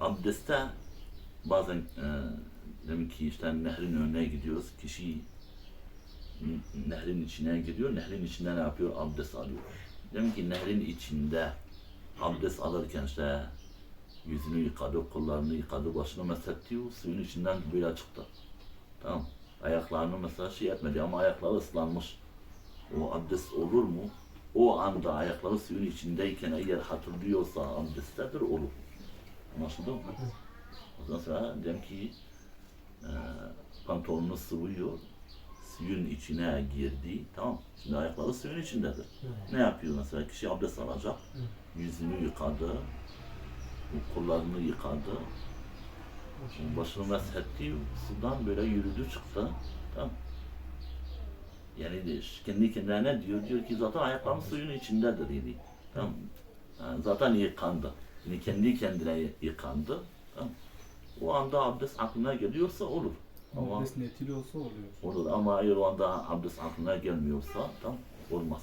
abdestte bazen e, demek ki işte nehrin önüne gidiyoruz. Kişi nehrin içine gidiyor. Nehrin içinde ne yapıyor? Abdest alıyor. Demek ki nehrin içinde abdest alırken işte yüzünü yıkadı, kollarını yıkadı, başını mesetti, o suyun içinden böyle çıktı. Tamam. Ayaklarını mesela şey etmedi ama ayakları ıslanmış. O abdest olur mu? O anda ayakları suyun içindeyken eğer hatırlıyorsa abdesttedir olur. Anlaşıldı mı? Ondan sonra diyelim ki e, pantolonunu sıvıyor, suyun içine girdi, tamam. Şimdi ayakları suyun içindedir. Ne yapıyor mesela? Kişi abdest alacak, yüzünü yıkadı, kollarını yıkadı, başını mesetti, sudan böyle yürüdü çıktı, tamam. Yani kendi kendine ne diyor? Diyor ki zaten ayaklarım suyun içindedir dedi. Tamam. Yani zaten yıkandı. Yani kendi kendine yıkandı. Tamam. O anda abdest aklına geliyorsa olur. Ama Abdest netili olsa oluyor. olur ama eğer o anda abdest aklına gelmiyorsa tam olmaz.